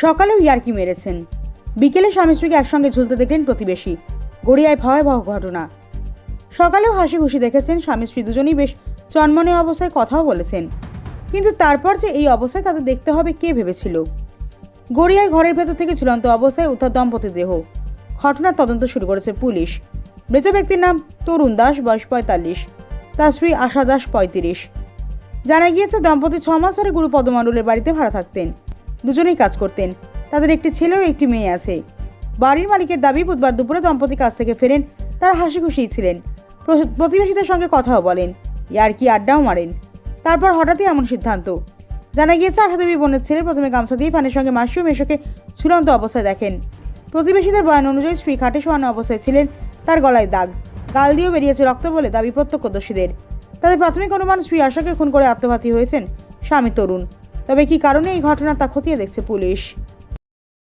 সকালেও ইয়ার্কি মেরেছেন। বিকেলে স্বামী স্ত্রীকে একসঙ্গে ঝুলতে দেখলেন প্রতিবেশী। গড়িয়ায় ভয়াবহ ঘটনা। সকালেও হাসি খুশি দেখেছেন স্বামী স্ত্রী দুজনেই বেশ চনমনে অবস্থায় কথাও বলেছেন। কিন্তু তারপর যে এই অবস্থায় তাদের দেখতে হবে কে ভেবেছিল? গড়িয়ায় ঘরের ভেতর থেকে ঝুলন্ত অবস্থায় উদ্ধার দম্পতির দেহ। ঘটনার তদন্ত শুরু করেছে পুলিশ। মৃত ব্যক্তির নাম তরুণ দাস, বয়স পঁয়তাল্লিশ। তার স্ত্রী আশা দাস, পঁয়ত্রিশ। জানা গিয়েছে, দম্পতি ছ মাস ধরে গুরু পদমণ্ডলের বাড়িতে ভাড়া থাকতেন। দুজনেই কাজ করতেন। তাদের একটি ছেলে ও একটি মেয়ে আছে। বাড়ির মালিকের দাবি বুধবার দুপুরে দম্পতি কাজ থেকে ফেরেন। তারা হাসি খুশিই ছিলেন প্রতিবেশীদের সঙ্গে কথাও বলেন ইয়ার্কি আড্ডাও মারেন? তারপর হঠাৎই এমন সিদ্ধান্ত। জানা গিয়েছে, আশাদেবী বোনের ছেলে প্রথমে গামছা দিয়ে ফানের সঙ্গে মাসি ও মেশোকে ঝুলন্ত অবস্থায় দেখেন। প্রতিবেশীদের বয়ান অনুযায়ী স্ত্রী খাটে শোয়ানো অবস্থায় ছিলেন তার গলায় দাগ। গাল দিয়েও বেরিয়েছে রক্ত বলে দাবি প্রত্যক্ষদর্শীদের। তাদের প্রাথমিক অনুমান, স্ত্রী আশাকে খুন করে আত্মঘাতী হয়েছেন স্বামী তরুণ। তবে কি কারণে এই ঘটনা তা খতিয়ে দেখছে পুলিশ?